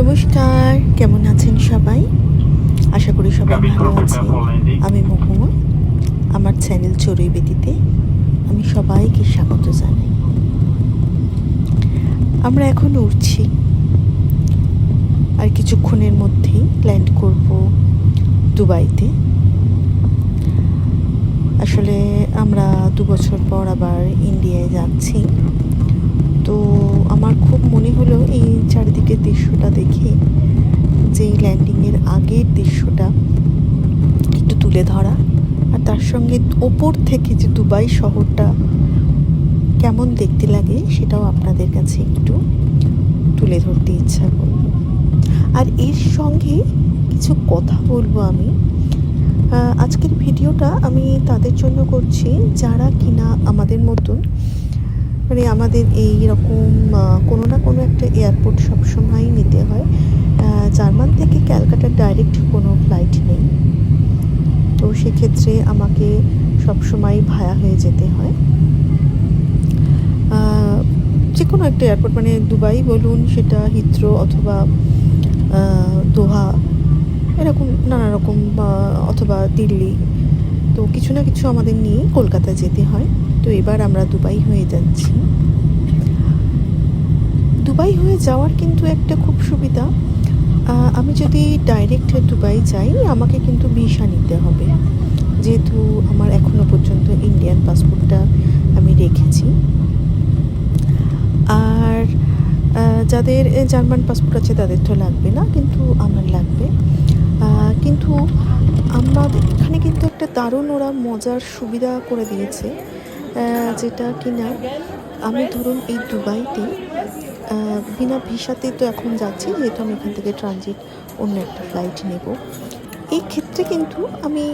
নমস্কার কেমন আছেন সবাই? আশা করি সবাই ভালো আছে আমি মহুয়া আমার চ্যানেল চড়ুই বেদিতে। আমি সবাইকে স্বাগত জানাই। আমরা এখন উঠছি। আর কিছুক্ষণের মধ্যেই ল্যান্ড করব দুবাইতে। আসলে আমরা দু বছর পর আবার ইন্ডিয়ায় যাচ্ছি। তো আমার খুব মনে হলো এই চারিদিকের দৃশ্যটা দেখে যে ল্যান্ডিংয়ের আগের দৃশ্যটা একটু তুলে ধরা। আর তার সঙ্গে ওপর থেকে যে দুবাই শহরটা কেমন দেখতে লাগে সেটাও আপনাদের কাছে একটু তুলে ধরতে ইচ্ছা করল। আর এর সঙ্গে কিছু কথা বলব আমি। আজকের ভিডিওটা আমি তাদের জন্য করছি। যারা কিনা আমাদের মতন মানে আমাদের এই রকম কোনো না কোনো একটা এয়ারপোর্ট সবসময়ই নিতে হয়। জার্মান থেকে ক্যালকাটার ডাইরেক্ট কোনো ফ্লাইট নেই। তো সেক্ষেত্রে আমাকে সবসময় ভায়া হয়ে যেতে হয়। যে কোনো একটা এয়ারপোর্ট মানে দুবাই বলুন, সেটা হিথ্রো অথবা দোহা, এরকম নানা রকম অথবা দিল্লি। তো কিছু না কিছু আমাদের নিয়ে কলকাতা যেতে হয়। তো এবার আমরা দুবাই হয়ে যাচ্ছি। দুবাই হয়ে যাওয়ার কিন্তু একটা খুব সুবিধা আমি যদি ডাইরেক্ট দুবাই যাই, আমাকে কিন্তু ভিসা নিতে হবে। যেহেতু আমার এখনও পর্যন্ত ইন্ডিয়ান পাসপোর্টটা আমি রেখেছি। আর যাদের জার্মান পাসপোর্ট আছে তাদের তো লাগবে না, কিন্তু আমার লাগবে। কিন্তু আমাদের এখানে কিন্তু একটা দারুণ ওরা মজার সুবিধা করে দিয়েছে। যেটা কিনা, আমি ধরুন এই দুবাইতে বিনা ভিসাতেই তো এখন যাচ্ছি, যেহেতু আমি এখান থেকে ট্রানজিট অন্য একটা ফ্লাইট নেব। এই ক্ষেত্রে কিন্তু আমি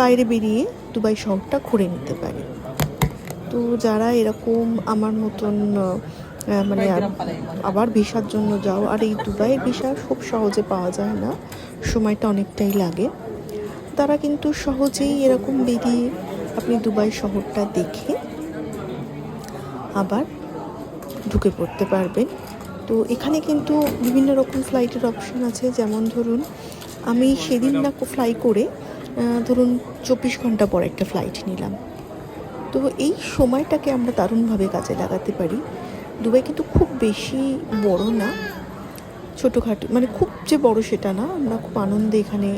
বাইরে বেরিয়ে দুবাই শহরটা ঘুরে নিতে পারি। তো যারা এরকম আমার মতন মানে আবার ভিসার জন্য যাও, আর এই দুবাইয়ের ভিসা খুব সহজে পাওয়া যায় না, সময়টা অনেকটাই লাগে। তারা কিন্তু সহজেই এরকম বেরিয়ে আপনি দুবাই শহরটা দেখে আবার ঢুকে পড়তে পারবেন। তো এখানে কিন্তু বিভিন্ন রকম ফ্লাইটের অপশন আছে। যেমন ধরুন, আমি সেদিন না ফ্লাই করে ধরুন চব্বিশ ঘণ্টা পর একটা ফ্লাইট নিলাম। তো এই সময়টাকে আমরা দারুণভাবে কাজে লাগাতে পারি। দুবাই কিন্তু খুব বেশি বড় না ছোটোখাটো মানে খুব যে বড় সেটা না, আমরা খুব আনন্দে এখানে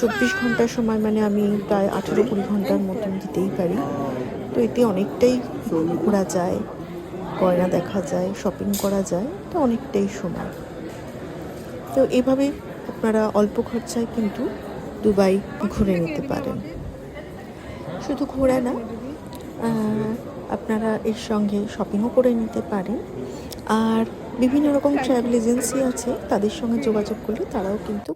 চব্বিশ ঘণ্টার সময় মানে আমি প্রায় আঠেরো কুড়ি ঘণ্টার মতন দিতেই পারি। তো এতে অনেকটাই ঘোরা যায়, গয়না দেখা যায় শপিং করা যায়, তো অনেকটাই সময়। তো এভাবে আপনারা অল্প খরচায় কিন্তু দুবাই ঘুরে নিতে পারেন। শুধু ঘোরা না আপনারা এর সঙ্গে শপিংও করে নিতে পারেন। আর বিভিন্ন রকম ট্রাভেল এজেন্সি আছে তাদের সঙ্গে যোগাযোগ করলে তারাও কিন্তু